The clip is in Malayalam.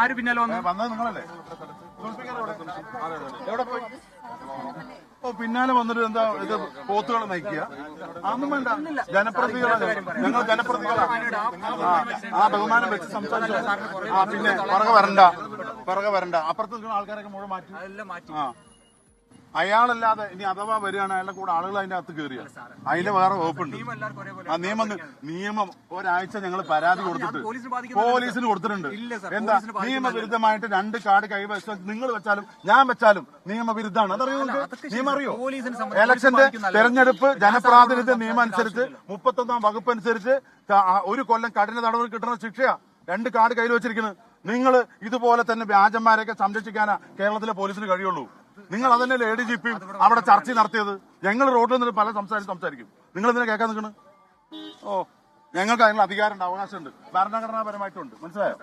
ആര് പിന്നാലെ വന്നു? വന്നത് നിങ്ങളല്ലേ? എവിടെ? പോയി ഓ പിന്നാലെ വന്നിട്ട് എന്താ ഇത് പോത്തുകൾ നയിക്കുക? അതൊന്നും വേണ്ട. ജനപ്രതികളാണ് ഞങ്ങൾ ജനപ്രതികളാണ് ആ, ബഹുമാനം വെച്ച് സംസാരിച്ചു. ആ പിന്നെ പുറകെ വരണ്ട. പുറകെ വരണ്ട. അപ്പുറത്ത് നിൽക്കുന്ന ആൾക്കാരൊക്കെ മുഴുവൻ മാറ്റി. ആ. അയാളല്ലാതെ ഇനി അഥവാ വരികയാണ് അയാളുടെ കൂടെ ആളുകൾ അതിന്റെ അകത്ത് കയറിയ. അതിന്റെ വേറെ വകുപ്പുണ്ട്. ആ നിയമം നിയമം ഒരാഴ്ച ഞങ്ങൾ പരാതി കൊടുത്തിട്ട് പോലീസിന് കൊടുത്തിട്ടുണ്ട്. എന്താ നിയമവിരുദ്ധമായിട്ട് രണ്ട് കാർഡ് കൈവശം നിങ്ങൾ വെച്ചാലും ഞാൻ വെച്ചാലും നിയമവിരുദ്ധമാണ്. അതറിയോ നിയമം അറിയോ? ഇലക്ഷന്റെ. തെരഞ്ഞെടുപ്പ് ജനപ്രാതിനിധ്യ നിയമം അനുസരിച്ച് മുപ്പത്തൊന്നാം വകുപ്പ് അനുസരിച്ച് ഒരു കൊല്ലം കഠിന നടപടി കിട്ടുന്ന ശിക്ഷയാ. രണ്ട് കാർഡ് കയ്യിൽ വെച്ചിരിക്കുന്നത്. നിങ്ങൾ ഇതുപോലെ തന്നെ വ്യാജന്മാരെയൊക്കെ സംരക്ഷിക്കാനാ കേരളത്തിലെ പോലീസിന് കഴിയുള്ളൂ. നിങ്ങൾ അതന്നെ എ ഡി ജി പിയും അവിടെ ചർച്ച നടത്തിയത്? ഞങ്ങൾ റോഡിൽ നിന്ന് പല സംസാരിച്ച് സംസാരിക്കും. നിങ്ങൾ ഇതിനെ കേൾക്കാൻ നിൽക്കണ്? ഓ ഞങ്ങൾക്ക് അതിനുള്ള അധികാരമുണ്ട് അവകാശമുണ്ട് ഭരണഘടനാപരമായിട്ടുണ്ട്. മനസ്സിലായോ?